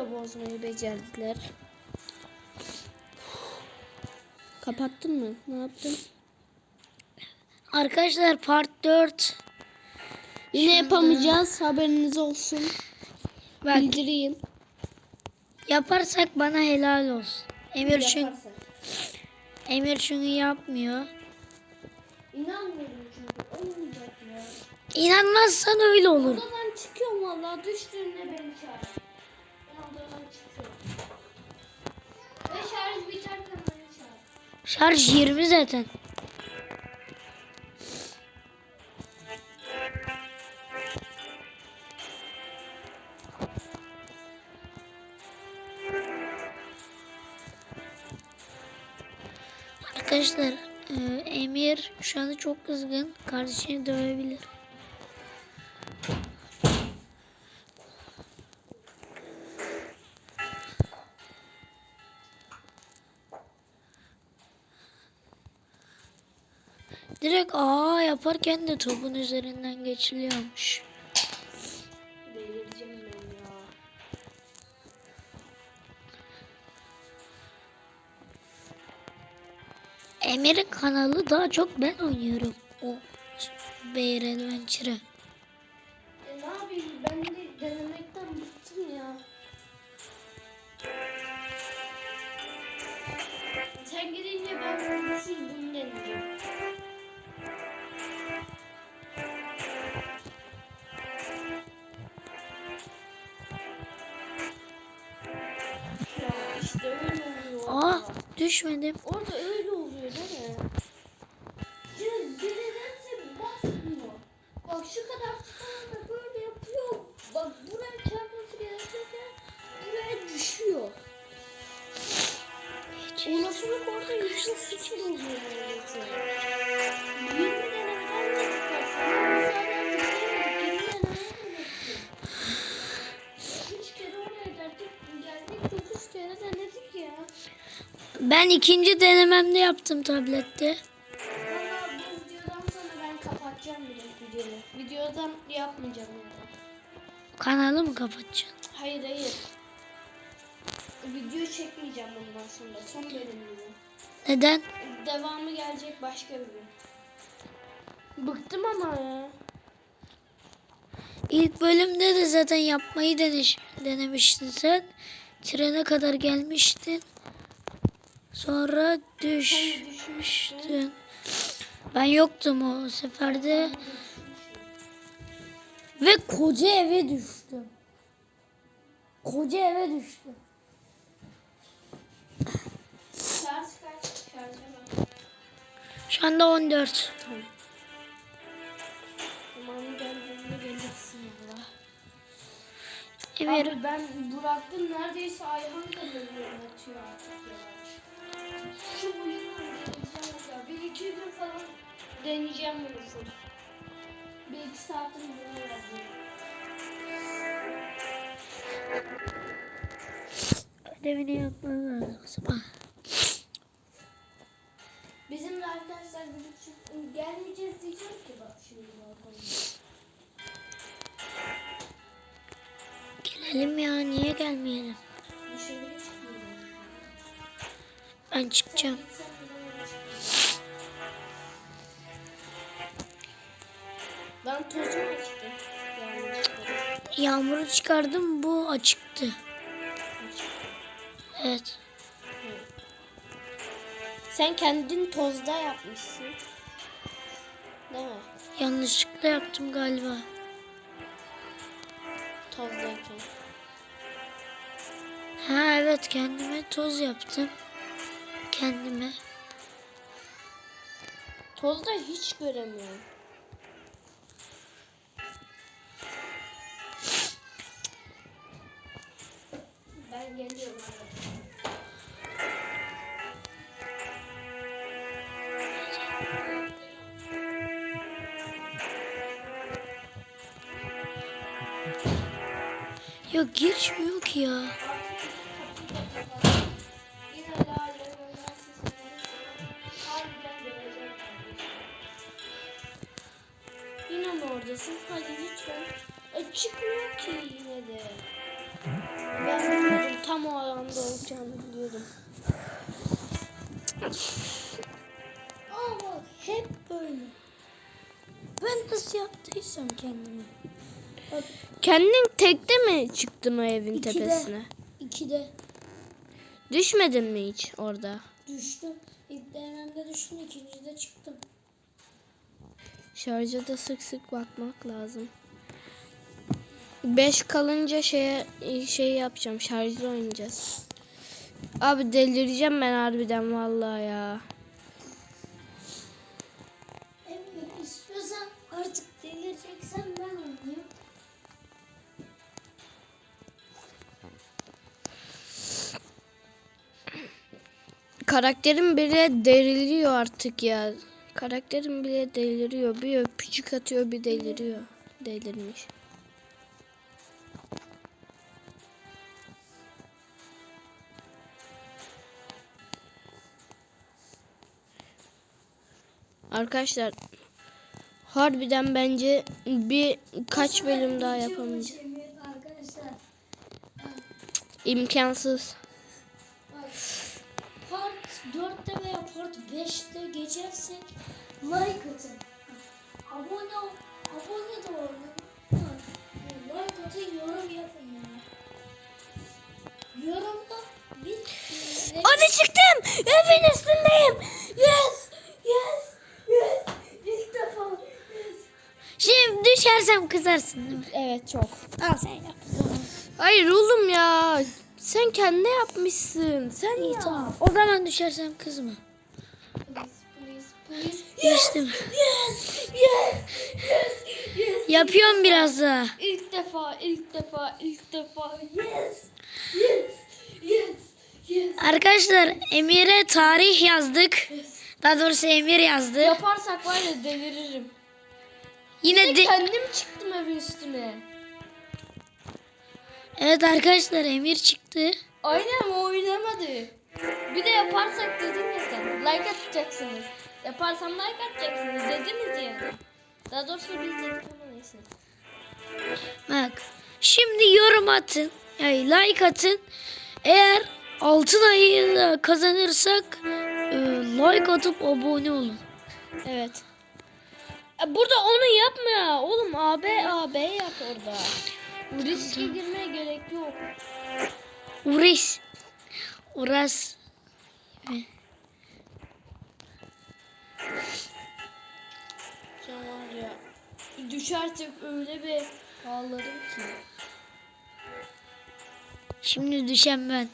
da bozmayı becerdiler. Kapattın mı? Ne yaptın? Arkadaşlar part 4. Yine yapamayacağız. Haberiniz olsun. Bak Bildireyim. yaparsak bana helal olsun. Emir çünkü. Emir çünkü yapmıyor. İnanmıyorum çünkü olmayacak ya. İnanmazsan öyle olur. Odadan çıkıyorum valla. Düştüğünde beni çağır. Şarj biterken beni çağır. Şarj 20 zaten. Arkadaşlar e, Emir şu anda çok kızgın. Kardeşini dövebilir. Direkt aa yaparken de topun üzerinden geçiliyormuş. Delireceğim ben ya. Emir'in kanalı daha çok ben oynuyorum. O Bear Adventure'ı. Düşmedim. Orada öyle Ben ikinci denememde yaptım tablette. Valla bu videodan sonra ben kapatacağım direkt videoyu. Videodan yapmayacağım yani. Kanalı mı kapatacaksın? Hayır hayır. Video çekmeyeceğim bundan sonra. Son bölüm bu. Neden? Devamı gelecek başka bir gün. Bıktım ama ya. İlk bölümde de zaten yapmayı deneş, denemiştin sen. Trene kadar gelmiştin. Sonra düşmüştün. Ben yoktum o seferde. Ve koca eve düştüm. Koca eve düştüm. Şu anda 14. Tamam. Tamam geldiğinde gelirsin valla. Emir Abi ben Burak'ın neredeyse Ayhan kadar yönetiyor artık ya. Şu oyunu deneyeceğim ya. Bir iki gün falan deneyeceğim bunu full. Bir iki saatim bunu vereceğim. ödevini yapman lazım. Sabah. Bizim de arkadaşlar buçuk gelmeyeceğiz diyeceğim ki bak şimdi bakalım. Gelelim ya niye gelmeyelim? Ben çıkacağım. Ben tozumu açtım. Yağmuru çıkardım bu açıktı. Evet. Sen kendin tozda yapmışsın. Değil mi? Yanlışlıkla yaptım galiba. Tozdayken. Ha evet kendime toz yaptım. Kendime. Tozda hiç göremiyorum. Ben geliyorum. Yok geçmiyor ki ya. Oradasın? Hadi lütfen. E, çıkmıyor ki yine de. Ben biliyordum. Tam o alanda olacağını biliyordum. Ama hep böyle. Ben nasıl yaptıysam kendime. Bak Kendin tekte mi çıktın o evin İkide. tepesine? ikide Düşmedin mi hiç orada? düştüm. İlk denememde düştüm. ikincide çıktım. Şarja da sık sık bakmak lazım. 5 kalınca şeye şey yapacağım. Şarjlı oynayacağız. Abi delireceğim ben harbiden vallahi ya. Emre istiyorsan artık delireceksen ben oynayayım. Karakterim bile deliriyor artık ya. Karakterim bile deliriyor. Bir öpücük atıyor bir deliriyor. Delirmiş. Arkadaşlar harbiden bence bir kaç bölüm daha yapamayacağız. Arkadaşlar İmkansız. Bak part 4'te veya part 5'te geçersek like atın. Abone ol. Abone de olun. Like atın yorum yapın ya. Yorumda bir Hadi çıktım. Evin üstündeyim. Yes! Yes! Yes! İlk defa. Yes! Şimdi düşersem kızarsın değil mi? Evet çok. Al sen yap. Hayır oğlum ya. Sen kendi yapmışsın. Sen İyi ya. tamam. O zaman düşersem kızma. Düştüm. Yes! Yes! Yes! Yes! Yapıyorum biraz daha. İlk defa, ilk defa, ilk defa. Yes! Yes! Yes! Yes! Arkadaşlar Emir'e tarih yazdık. Daha doğrusu Emir yazdı. Yaparsak var ya deliririm. Yine de Kendim çıktım evin üstüne. Evet arkadaşlar Emir çıktı. Aynen o oynamadı. Bir de yaparsak dedin ya sen. Like atacaksınız. Yaparsam like atacaksınız dediniz yani. Daha doğrusu biz dedik ama neyse. Bak. Şimdi yorum atın. Yani like atın. Eğer altın ayı kazanırsak e, like atıp abone olun. Evet. E, Burada onu yapma. Oğlum AB AB yap orada. Riske girmeye gerek yok. Uğraş. Uğraş. Sen var ya. Düşersek öyle bir ağlarım ki. Şimdi düşen ben.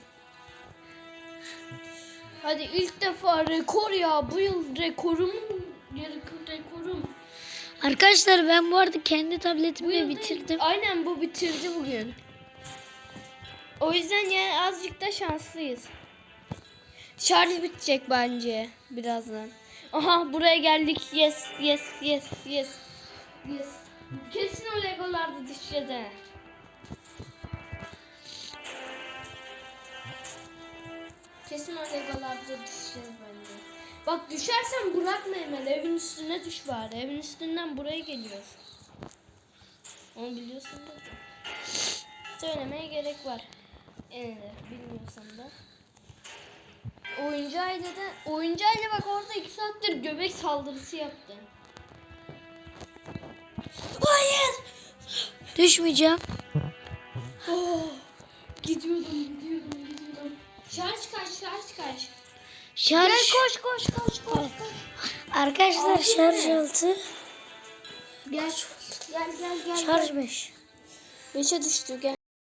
Hadi ilk defa rekor ya. Bu yıl rekorum. Arkadaşlar ben bu arada kendi tabletimi yıl bitirdim. Aynen bu bitirdi bugün. O yüzden yani azıcık da şanslıyız. Şarj bitecek bence birazdan. Aha buraya geldik. Yes, yes, yes, yes. Yes. Kesin o legolarda düşeceğiz he. Kesin o legolarda düşeceğiz bence. Bak düşersen bırakma hemen. Evin üstüne düş bari. Evin üstünden buraya geliyoruz. Onu biliyorsun da. Söylemeye gerek var. De bilmiyorsan da. Oyuncu aile de oyuncu aile bak orada iki saattir göbek saldırısı yaptı. Hayır! Düşmeyeceğim. Oh, gidiyordum gidiyordum gidiyordum. Şarj kaç şarj kaç. Şarj. Gel koş koş koş koş. koş. Arkadaşlar Altı şarj ne? 6. Gel gel gel gel. Şarj 5. Beşe düştü gel.